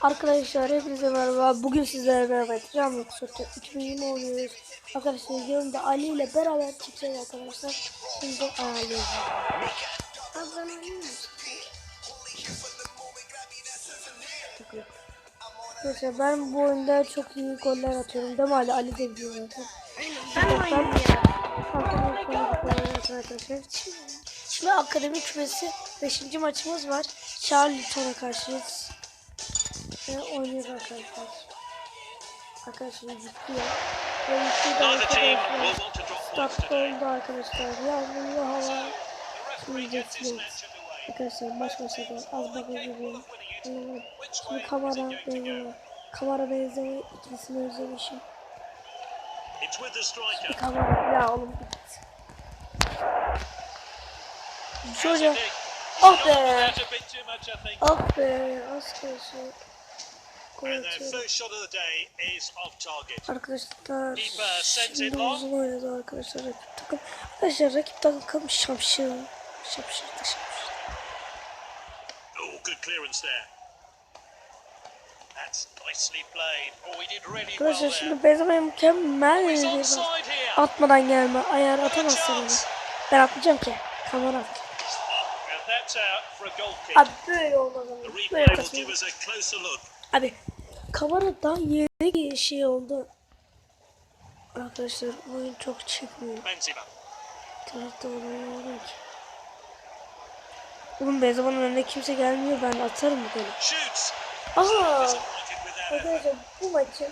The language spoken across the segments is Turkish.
Arkadaşlar hepinize merhaba. Bugün sizlerle beraber Tram Rocksort'ta 2020 oynuyoruz. Arkadaşlar yanımda Ali ile beraber çıkacağız arkadaşlar. Şimdi yok. Arkadaşlar ben bu oyunda çok iyi goller atıyorum. Değil mi Ali? Ali de biliyor zaten. Ben ya. Arkadaşlar. Şimdi akademi kümesi 5. maçımız var. Charlton'a karşıyız. Ve oynuyoruz arkadaşlar. Arkadaşlar zıplıyor. Ve Statta today. oldu arkadaşlar. Yağmurlu hava. Match underway. Arkadaşlar. Az gibi. Winning it. Which way Şimdi kamera benzeme. Kamera benzeme ikilisini özlemişim. Striker. Kamera ya oğlum bit. Has Şöyle. Oh be. Ah be. Az kalsın. Arkadaşlar uzun oynadı arkadaşlar rakip takım. Arkadaşlar rakip takım. Şapşır da şapşır. Oh, good clearance there. That's nicely played. Oh, he did really well Arkadaşlar şimdi Benzema mükemmel Oh, bir. Atmadan gelme. Ayar atamazsın chance. Ben atmayacağım ki. Kamera at. And that's out for a goal kick. Abi böyle olmaz Böyle kasıyor. Give us a closer look. Abi kameradan yeni şey oldu. Arkadaşlar oyun çok çıkmıyor. Tarafta oynamıyorum ki. Oğlum Benzema'nın önüne kimse gelmiyor. Ben atarım bu golü. Effort. Arkadaşlar bu maçı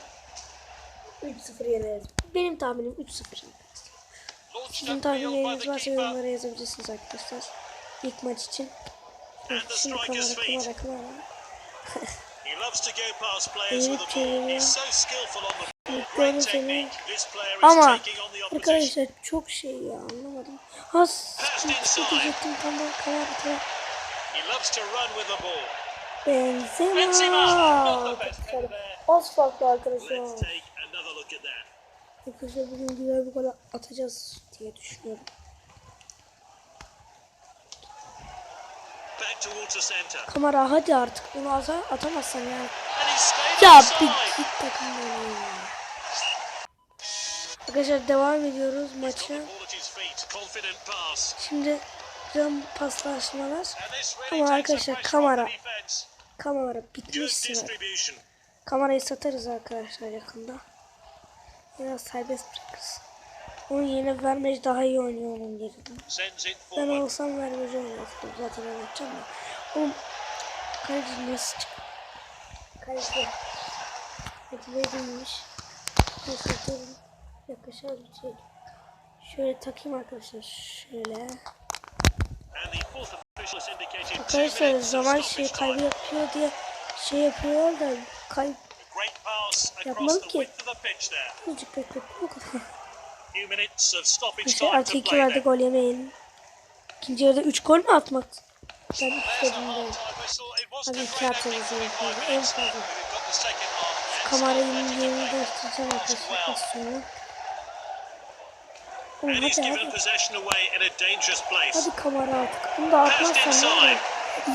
3-0 yeneriz. Benim tahminim 3-0. Launched Sizin tahminleriniz varsa yorumlara yazabilirsiniz arkadaşlar. İlk maç için. Şimdi kamera kamera kamera. Ama arkadaşlar çok şey ya anlamadım. Ha Passed inside. diyecektim tam da ball. Benzema. Az farklı arkadaşlar. Arkadaşlar bugün güzel bir gol atacağız diye düşünüyorum. Back towards the centre. Kamera hadi artık bunu ata atamazsan Ya offside. bir git takımdan ya. Arkadaşlar devam ediyoruz pass. Şimdi cam paslaşmalar. Ama arkadaşlar, kamera. Kamera bitmiş distribution. Kamerayı satarız arkadaşlar yakında. Biraz serbest bırakırız. Onun yerine vermeci daha iyi oynuyor onun it Ben olsam vermeci oynardım. Zaten oynatacağım da. Oğlum kaleci nasıl çık? Kaleci. Neyse durun. Yaklaşar bir şey. Şöyle takayım arkadaşlar. Şöyle. Arkadaşlar zaman şey kaybı yapıyor diye şey yapıyorlar da kayıp the ki. azıcık beklettim o kadar. Time artı iki there. gol yemeyin. İkinci yarıda üç gol mü atmak? Ben istedim de. Hadi iki opening yani. 45 En fazla. Kamerayı yerini değiştireceğim arkadaşlar. Oğlum he's hadi hadi. Hadi kamera artık. Bunu da atmazsan ne olur?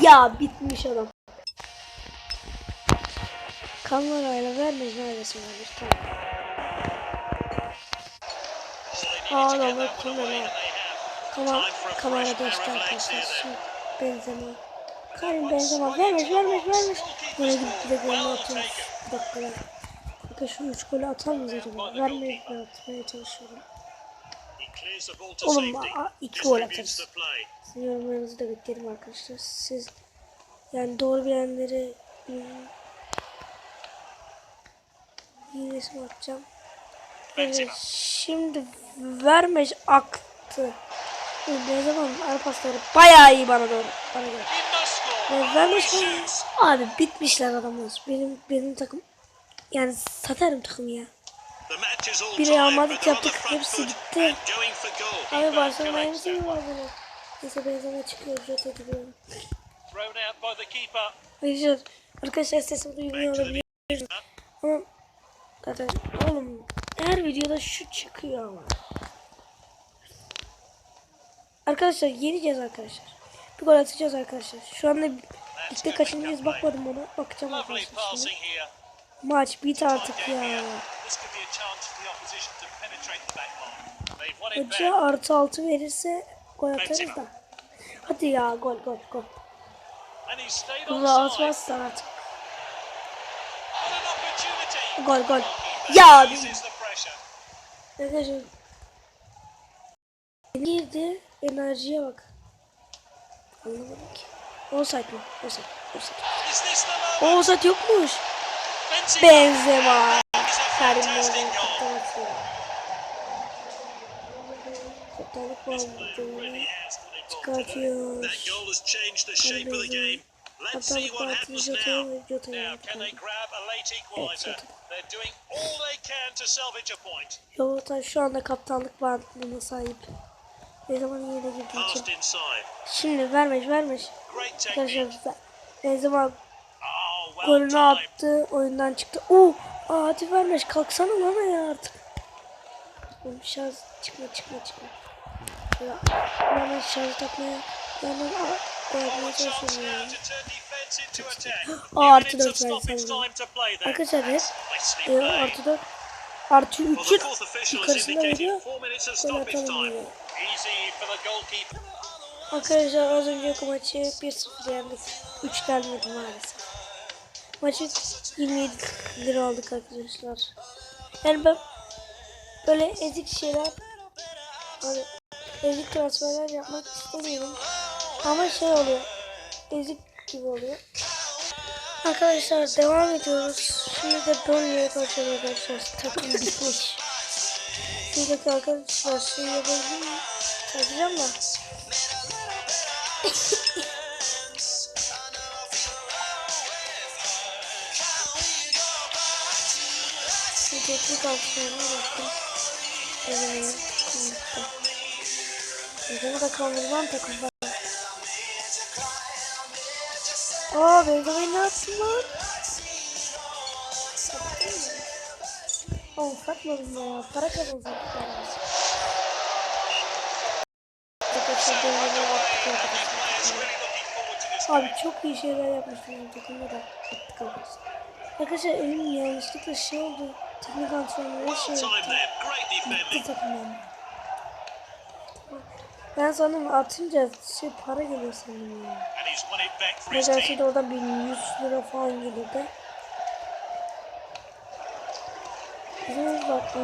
Ya bitmiş adam. Kamerayla vermeyiz neredesin kardeş tamam. Away, kamera. Kama kamera değişti arkadaşlar. Şimdi Benzema. Karim Benzema vermiş vermiş vermiş. Böyle gidip bir de golünü atıyoruz. Bir dakikalar. Bakın şu üç golü atar mıyız acaba? Vermeyi atmaya çalışıyorum. Oğlum, iki gol atarız. Sizin yorumlarınızı da beklerim arkadaşlar. Siz yani doğru bilenleri hmm, iyi resim atacağım. Evet, Benzema. şimdi vermej aktı. Ne zaman ara pasları bayağı iyi bana doğru. Bana göre. Ve he shoots. abi bitmişler adamlar. Benim benim takım yani satarım takımı ya. The match is all Bir Real tied, Madrid but they're on the yaptık, hepsi gitti. Abi collects mı that var bunu? Neyse Benzema çıkıyor. The keeper. Arkadaşlar, arkadaşlar sesim duymuyor olabilir. Ama zaten oğlum her videoda şu çıkıyor ama. Arkadaşlar yeneceğiz arkadaşlar. Bir gol atacağız arkadaşlar. Şu anda Ligde kaçıncıyız bakmadım ona. Bakacağım arkadaşlar şimdi. Maç bit artık ya. Hoca artı altı verirse gol atarız da. Hadi ya gol gol gol. And he stayed Burada onside. atmazsa artık. Gol gol. Ya. Arkadaşlar. Girdi enerjiye bak. Anlamadım ki. Offside mi? Offside. Offside. Offside yokmuş. Benzema. Karim Benzema on today. Çıkartıyor. That goal has changed the shape of the game. Let's see Kaptanlık what bağlı. happens Jota'ya now. ve Jota'ya. Now, can they grab a late equaliser? Jota. They're doing all they can to salvage a point. Jota şu anda kaptanlık bağlılığına sahip. Ne zaman yine girdiği için. Şimdi vermiş vermiş. Arkadaşlar ne zaman Oh, golünü attı oyundan çıktı. Oo, aa, hadi vermiş kalksana lan ya artık. Oğlum şarj çıkma çıkma çıkma. Ya hemen şarj takmaya hemen koymaya çalışıyorum. Aa, artı Giving it dört some verdi. Arkadaşlar Nicely e, artı 4 artı Well, 3'ün the fourth official has yukarısında veriyor. Gol atalım. Arkadaşlar az önceki maçı 1-0 yendik. 3 gelmedi maalesef. Maçı 27 lira aldık arkadaşlar. Yani ben böyle ezik şeyler hani ezik transferler yapmak istemiyorum. Ama şey oluyor. Ezik gibi oluyor. Arkadaşlar devam ediyoruz. Şimdi de Burnley'e başlıyoruz arkadaşlar. Takım bitmiş. Şuradaki arkadaşlar şey yapabilir miyim? Yapacağım da. Teknik altına baktım. Evet, unuttum. Benzema da kaldırılan Aa Benzema'yı ne yaptın lan? Oğlum satmadım ya. Para this Abi çok iyi şeyler yapmışlar bu takımda da attık arkadaşlar. Arkadaşlar elim yanlışlıkla şey oldu. Teknik antrenörü şey yaptı. defending. takım. Ben sandım atınca şey para geliyor sandım ya. And he's won it back for Ne his team. gelseydi oradan bir 100 lira falan gelirdi. Bizim bak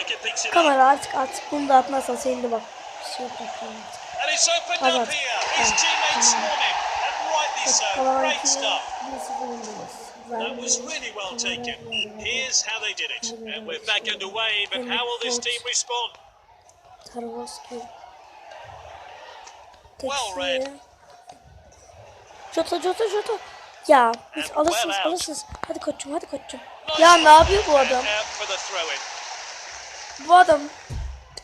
it up. Kamera artık artık bunu da atmazsan senin de bak. Bir şey artık. And it's opened Hadi artık. His Tamam, Great iki stuff. birisi bulundunuz. That was really well taken. Here's how they did it. And we're back underway, but how will this team respond? Tarvoski. Well Teksiye. Jota Jota Jota. Ya biz alırsınız alırsınız. Hadi koçum hadi koçum. Ya ne yapıyor bu adam? Bu adam.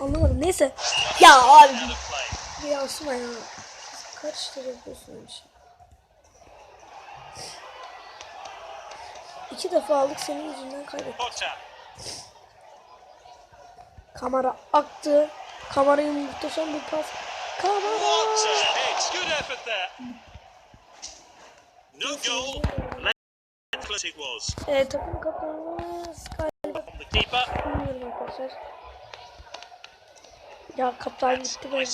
Anlamadım neyse. Ya abi bir yansıma ya. Karıştırıyorsun işte. İki defa aldık senin yüzünden kaybettik. Kamera aktı. Kamerayı muhteşem bir pas. Kamera. What a hit. Good effort there. No goal. Let's it was. Evet takım kaptanımız galiba The keeper. bilmiyorum arkadaşlar. Ya kaptan gitti be.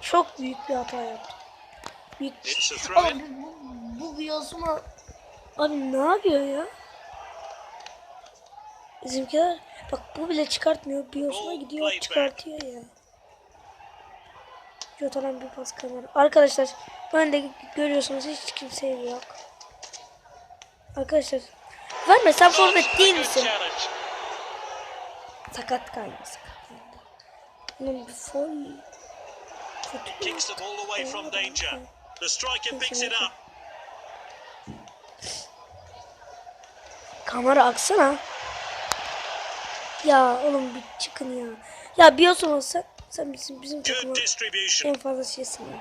Çok büyük bir hata yaptı. Büyük. Abi in. bu, bu Biyosuma Abi ne yapıyor ya? Bizimkiler bak bu bile çıkartmıyor. Biyosuma Ball gidiyor çıkartıyor ya. Jota'dan bir pas kamera. Arkadaşlar önde görüyorsunuz hiç kimse yok. Arkadaşlar verme sen forvet değil misin? Sakat kaydı. Bunun bir foul. Kötü Kicks the ball away from danger. The striker picks it up. Kamera aksana. Ya oğlum bir çıkın ya. Ya Biyosuma sen, sen bizim, bizim takıma en fazla şeysin ya.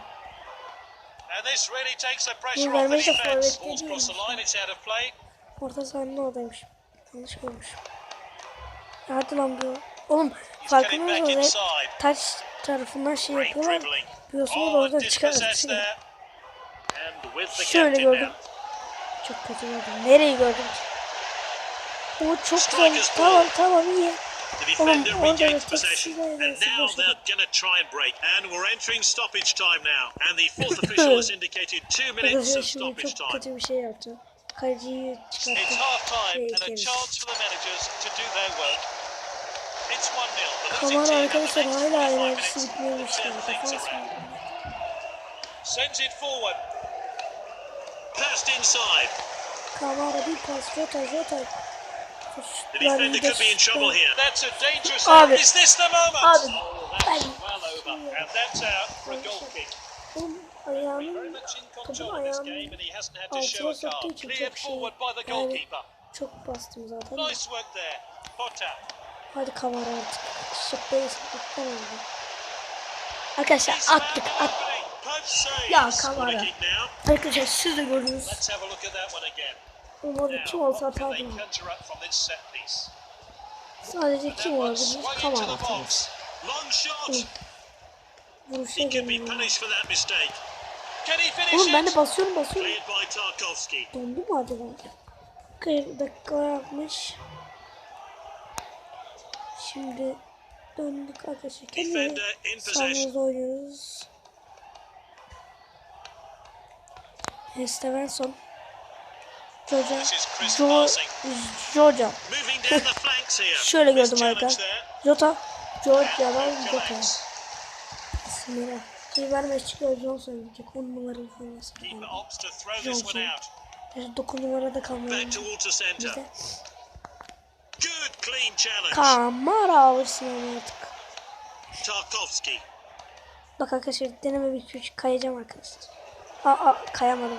And this really takes the pressure Bu off the vermesi de defense. forvet play. Orta sahanın oradaymış. Yanlış görmüş. Ya Hadi lan bu. Oğlum mısınız? inside. Hep taç tarafından şey yapıyorlar. Oh, oradan the Şöyle gördüm. Çok kötü gördüm. Nereyi gördüm? O çok güzel. Tamam tamam iyi. The defender orada regains possession. And now they're going to try and break. And we're entering stoppage time now. And the fourth official has indicated two minutes of stoppage time. kötü bir şey yaptı. Kaleciyi It's half time and a chance for the managers to do their work. It's 1 0. The losing team arkadaşlar the next hala 45 enerjisi minutes bitmemiş. to turn yani. things Defans around. mı? Sends it forward. Passed inside. Kamera bir pas. Jota Jota. The defender could be in trouble here. That's a dangerous Abi. Is this the moment? Abi. Ben- well over. And that's out for a goal kick. Oğlum Very ayağımın much in topun control of this game ayağımın and he hasn't had to altına soktuğu card. için çok şey. forward by the Yani goalkeeper. çok bastım zaten. Nice work there. Potter. Hadi kamera artık. Şıkkayı sıktıktan oldu. Arkadaşlar attık attık. Ya, kamera. Arkadaşlar siz de gördünüz. Umarım kim olsa set piece? Sadece kim Kamera the atarız. box. Long shot. Vuruşa Oğlum ben de basıyorum basıyorum. Dondu mu acaba? 40 dakika yapmış. Şimdi döndük arkadaşlar. Kendi sahamızda oynuyoruz. Stevenson. Flanks here. Şöyle gördüm challenge arka. there. Jota. Pope Jota. Bismillah. Vermez çıkıyor Johnson gidecek. 10 numaralı forması. Keeper opts to throw this Johnson. one out. Yani 9 numarada kalmıyor. Bizde. Kamera alırsın onu artık. Tarkovsky. Bak arkadaşlar deneme bir küçük kayacağım arkadaşlar. Aa, aa kayamadım.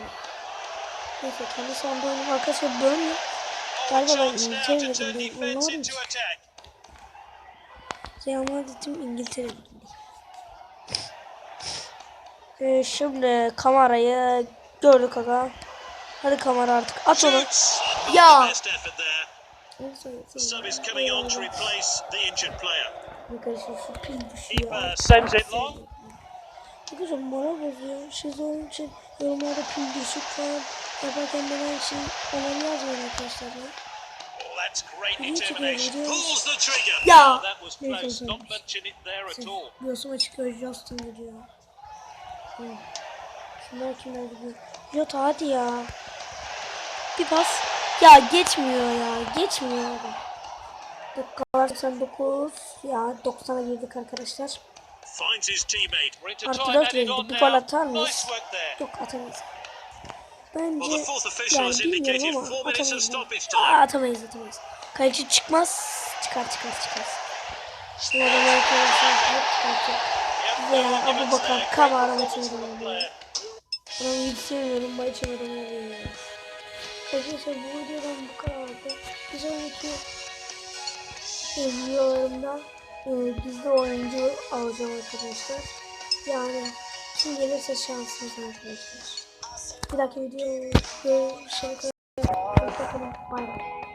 Neyse kendi oynadım arkadaşlar. Oh, Galiba ben turn gittim. ki. attack. Real Madrid'im İngiltere'ye gittim. Ee, şimdi kamerayı gördük aga. Hadi kamera artık at onu. Ya. sub is coming on to replace the injured player. Sends it long. Arkadaşlar moral bozuyor. Siz onun için yorumlarda pil düşük falan yaparken bana için onları yazmayın arkadaşlar ya. Ya. That was Neyse, all. Göğsüme çıkıyor Justin gidiyor. Şunlar kimler gidiyor? Jota hadi ya. Bir pas. Ya geçmiyor ya. Geçmiyor abi. Dakikalar 89. Ya 90'a girdik arkadaşlar. Artı time dört added verildi. on Bir gol atar mıyız? Yok atamayız. Bence yani bilmiyorum ama atamayız. Aa, atamayız atamayız. Kaleci çıkmaz. Çıkar çıkar çıkar. Şimdi adam arkadaşlar hep çıkartacak. Yep, Ya no Abu Bakar Great maçını oynuyor. player. Ben yetişemiyorum, maçamadım oluyor. Arkadaşlar bu videodan bu kadardı. Bir sonraki videolarımda e, gizli oyuncu alacağım arkadaşlar. Yani kim gelirse şansımız arkadaşlar. Bir dahaki video görüşene kadar. Hoşçakalın. Bay bay.